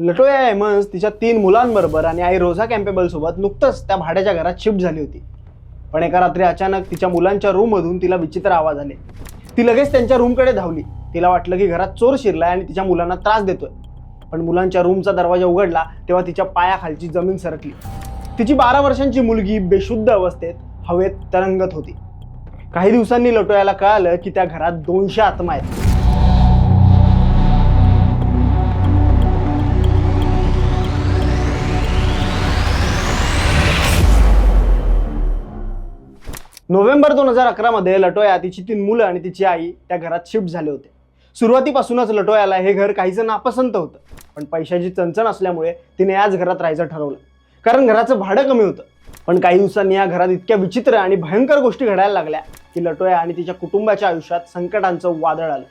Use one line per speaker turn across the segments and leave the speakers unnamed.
लटोया एमन्स तिच्या तीन मुलांबरोबर आणि आई रोझा कॅम्पेबलसोबत नुकतंच त्या भाड्याच्या घरात शिफ्ट झाली होती. पण एका रात्री अचानक तिच्या मुलांच्या रूममधून तिला विचित्र आवाज आले. ती लगेच त्यांच्या रूमकडे धावली. तिला वाटलं की घरात चोर शिरलाय आणि तिच्या मुलांना त्रास देतोय. पण मुलांच्या रूमचा दरवाजा उघडला तेव्हा तिच्या पायाखालची जमीन सरकली. तिची बारा वर्षांची मुलगी बेशुद्ध अवस्थेत हवेत तरंगत होती. काही दिवसांनी लटोयाला कळालं की त्या घरात दोनशे आत्मा आहेत. नोव्हेंबर दोन हजार अकरामध्ये लटोया तिची तीन मुलं आणि तिची आई त्या घरात शिफ्ट झाले होते. सुरुवातीपासूनच लटोयाला हे घर काहीचं नापसंत होतं. पण पैशाची चणचण असल्यामुळे तिने याच घरात राहायचं ठरवलं. कारण घराचं भाडं कमी होतं. पण काही दिवसांनी या घरात इतक्या विचित्र आणि भयंकर गोष्टी घडायला लागल्या की लटोया आणि तिच्या कुटुंबाच्या आयुष्यात संकटांचं वादळ आलं.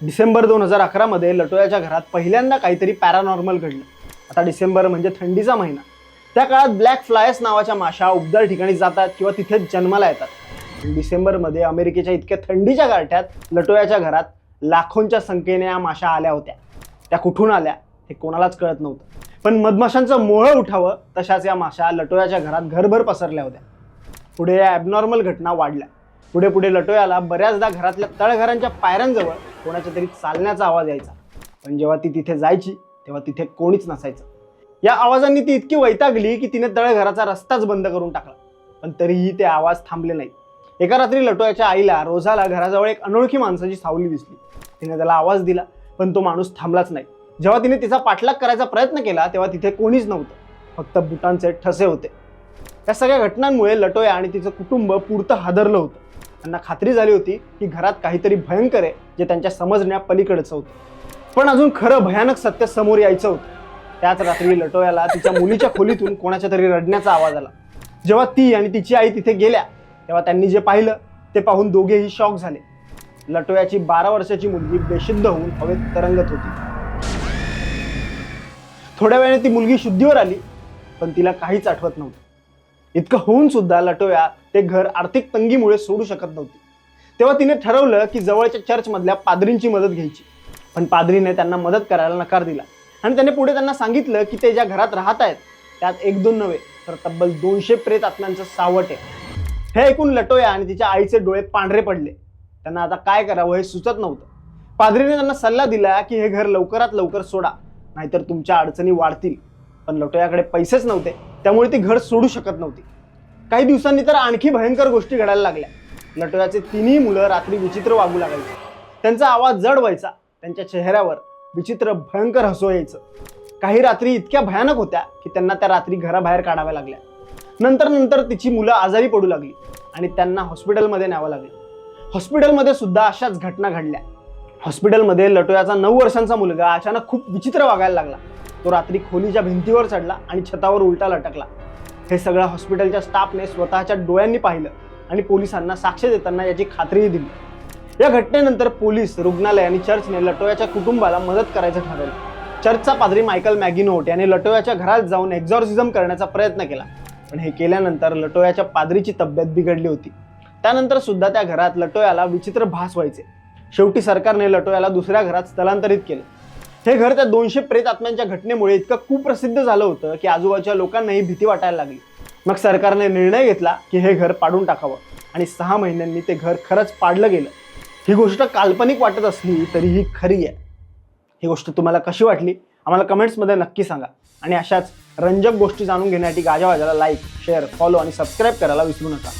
डिसेंबर दोन हजार अकरामध्ये लटोयाच्या घरात पहिल्यांदा काहीतरी पॅरानॉर्मल घडलं. आता डिसेंबर म्हणजे थंडीचा महिना. त्या काळात ब्लॅक फ्लायस नावाच्या माशा उबदार ठिकाणी जातात किंवा तिथेच जन्माला येतात. डिसेंबरमध्ये अमेरिकेच्या इतक्या थंडीच्या गारठ्यात लटोयाच्या घरात लाखोंच्या संख्येने या माशा आल्या होत्या. त्या कुठून आल्या हे कोणालाच कळत नव्हतं. पण मधमाशांचं मोहळ उठावं तशाच या माशा लटोयाच्या घरात घरभर पसरल्या होत्या. पुढे या ॲबनॉर्मल घटना वाढल्या. पुढे पुढे लटोयाला बऱ्याचदा घरातल्या तळघरांच्या पायऱ्यांजवळ कोणाच्या तरी चालण्याचा आवाज यायचा. पण जेव्हा ती तिथे जायची तेव्हा तिथे कोणीच नसायचं. या आवाजांनी ती इतकी वैतागली की तिने तळघराचा रस्ताच बंद करून टाकला. पण तरीही ते आवाज थांबले नाहीत. एका रात्री लटोयाच्या आईला रोजाला घराजवळ एक अनोळखी माणसाची सावली दिसली. तिने त्याला आवाज दिला पण तो माणूस थांबलाच नाही. जेव्हा तिने तिचा पाठलाग करायचा प्रयत्न केला तेव्हा तिथे कोणीच नव्हतं. फक्त बुटांचे ठसे होते. या सगळ्या घटनांमुळे लटोया आणि तिचं कुटुंब पुरतं हादरलं होतं. त्यांना खात्री झाली होती की घरात काहीतरी भयंकर आहे जे त्यांच्या समजण्या पलीकडचं होतं. पण अजून खरं भयानक सत्य समोर यायचं होतं. त्याच रात्री लटोयाला तिच्या मुलीच्या खोलीतून कोणाच्या तरी रडण्याचा आवाज आला. जेव्हा ती आणि तिची आई तिथे गेल्या तेव्हा त्यांनी जे पाहिलं ते पाहून दोघेही शॉक झाले. लटोयाची बारा वर्षाची मुलगी बेशुद्ध होऊन हवेत तरंगत होती. थोड्या वेळाने ती मुलगी शुद्धीवर आली पण तिला काहीच आठवत नव्हतं. इतकं होऊन सुद्धा लटोया ते घर आर्थिक तंगीमुळे सोडू शकत नव्हती. तेव्हा तिने ठरवलं की जवळच्या चर्चमधल्या पादरींची मदत घ्यायची. पण पादरीने त्यांना मदत करायला नकार दिला. आणि त्याने पुढे त्यांना सांगितलं की ते ज्या घरात राहत आहेत त्यात एक दोन नव्हे तर तब्बल दोनशे प्रेत आत्म्यांचं सावट आहे. हे ऐकून लटोया आणि तिच्या आईचे डोळे पांढरे पडले. त्यांना आता काय करावं हे सुचत नव्हतं. पादरीने त्यांना सल्ला दिला की हे घर लवकरात लवकर सोडा नाहीतर तुमच्या अडचणी वाढतील. पण लटोयाकडे पैसेच नव्हते त्यामुळे ती घर सोडू शकत नव्हती. काही दिवसांनी तर आणखी भयंकर गोष्टी घडायला लागल्या. लटोयाचे तिन्ही मुलं रात्री विचित्र वागू लागायचे त्यांचा आवाज जड व्हायचा. त्यांच्या चेहऱ्यावर विचित्र भयंकर हसू यायचं. काही रात्री इतक्या भयानक होत्या की त्यांना त्या रात्री घराबाहेर काढाव्या लागल्या. नंतर नंतर तिची मुलं आजारी पडू लागली आणि त्यांना हॉस्पिटलमध्ये न्यावं लागलं. हॉस्पिटलमध्ये सुद्धा अशाच घटना घडल्या. हॉस्पिटलमध्ये लटोयाचा नऊ वर्षांचा मुलगा अचानक खूप विचित्र वागायला लागला. तो रात्री खोलीच्या भिंतीवर चढला आणि छतावर उलटा लटकला. हे सगळं हॉस्पिटलच्या स्टाफने स्वतःच्या डोळ्यांनी पाहिलं आणि पोलिसांना साक्ष देताना याची खात्रीही दिली. या घटनेनंतर पोलीस रुग्णालय आणि चर्चने लटोयाच्या कुटुंबाला मदत करायचं ठरवलं. चर्चचा पादरी मायकल मॅगिनोट याने लटोयाच्या घरात जाऊन एक्झॉर्सिझम करण्याचा प्रयत्न केला. पण हे केल्यानंतर लटोयाच्या पादरीची तब्येत बिघडली होती. त्यानंतर सुद्धा त्या घरात लटोयाला विचित्र भास व्हायचे. शेवटी सरकारने लटोयाला दुसऱ्या घरात स्थलांतरित केलं. हे घर त्या दोनशे प्रेत आत्म्यांच्या घटनेमुळे इतकं कुप्रसिद्ध झालं होतं की आजूबाजूच्या लोकांनाही भीती वाटायला लागली. मग सरकारने निर्णय घेतला की हे घर पाडून टाकावं आणि सहा महिन्यांनी ते घर खरंच पाडलं गेलं. ही गोष्ट काल्पनिक वाटत असली तरी ही खरी आहे. ही गोष्ट तुम्हाला कशी वाटली आम्हाला कमेंट्समध्ये नक्की सांगा. आणि अशाच रंजक गोष्टी जाणून घेण्यासाठी गाजावाजाला लाईक शेअर फॉलो आणि सबस्क्राईब करायला विसरू नका.